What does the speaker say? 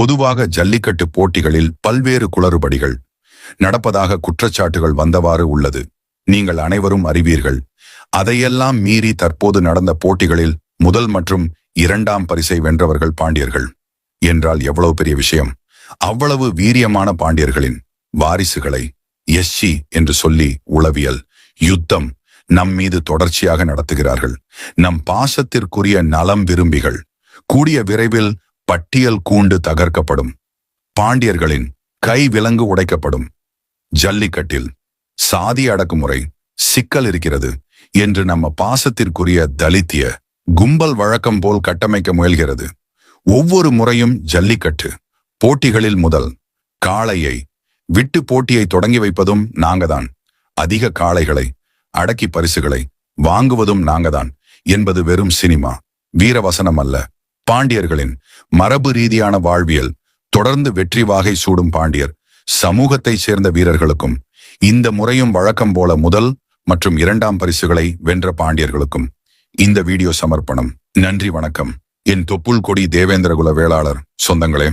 பொதுவாக ஜல்லிக்கட்டு போட்டிகளில் பல்வேறு குளறுபடிகள் நடப்பதாக குற்றச்சாட்டுகள் வந்தவாறு உள்ளது. நீங்கள் அனைவரும் அறிவீர்கள். அதையெல்லாம் மீறி தற்போது நடந்த போட்டிகளில் முதல் மற்றும் இரண்டாம் பரிசை வென்றவர்கள் பாண்டியர்கள். என்றால் எவ்வளவு பெரிய விஷயம்? அவ்வளவு வீரியமான பாண்டியர்களின் வாரிசுகளை எஸ்சி என்று சொல்லி உளவியல் யுத்தம் நம் மீது தொடர்ச்சியாக நடத்துகிறார்கள். நம் பாசத்திற்குரிய நலம் விரும்பிகள். கூடிய விரைவில் பட்டியல் கூண்டு தகர்க்கப்படும். பாண்டியர்களின் கை விலங்கு உடைக்கப்படும். ஜல்லிக்கட்டில் சாதி அடக்குமுறை சிக்கல் இருக்கிறது என்று நம்ம பாசத்திற்குரிய தலித்திய கும்பல் வழக்கம் போல் கட்டமைக்க முயல்கிறது. ஒவ்வொரு முறையும் ஜல்லிக்கட்டு போட்டிகளில் முதல் காளையை விட்டு போட்டியை தொடங்கி வைப்பதும் நாங்கதான். அதிக காளைகளை அடக்கி பரிசுகளை வாங்குவதும் நாங்கதான் என்பது வெறும் சினிமா. வீரவசனம் அல்ல பாண்டியர்களின் மரபு ரீதியான வாழ்வியல் தொடர்ந்து வெற்றி வாகை சூடும் பாண்டியர் சமூகத்தை சேர்ந்த வீரர்களுக்கும் இந்த முறையும் வழக்கம் போல முதல் மற்றும் இரண்டாம் பரிசுகளை வென்ற பாண்டியர்களுக்கும் இந்த வீடியோ சமர்ப்பணம். நன்றி வணக்கம். என் தொப்புள் கொடி தேவேந்திரகுல வேளாளர் சொந்தங்களே.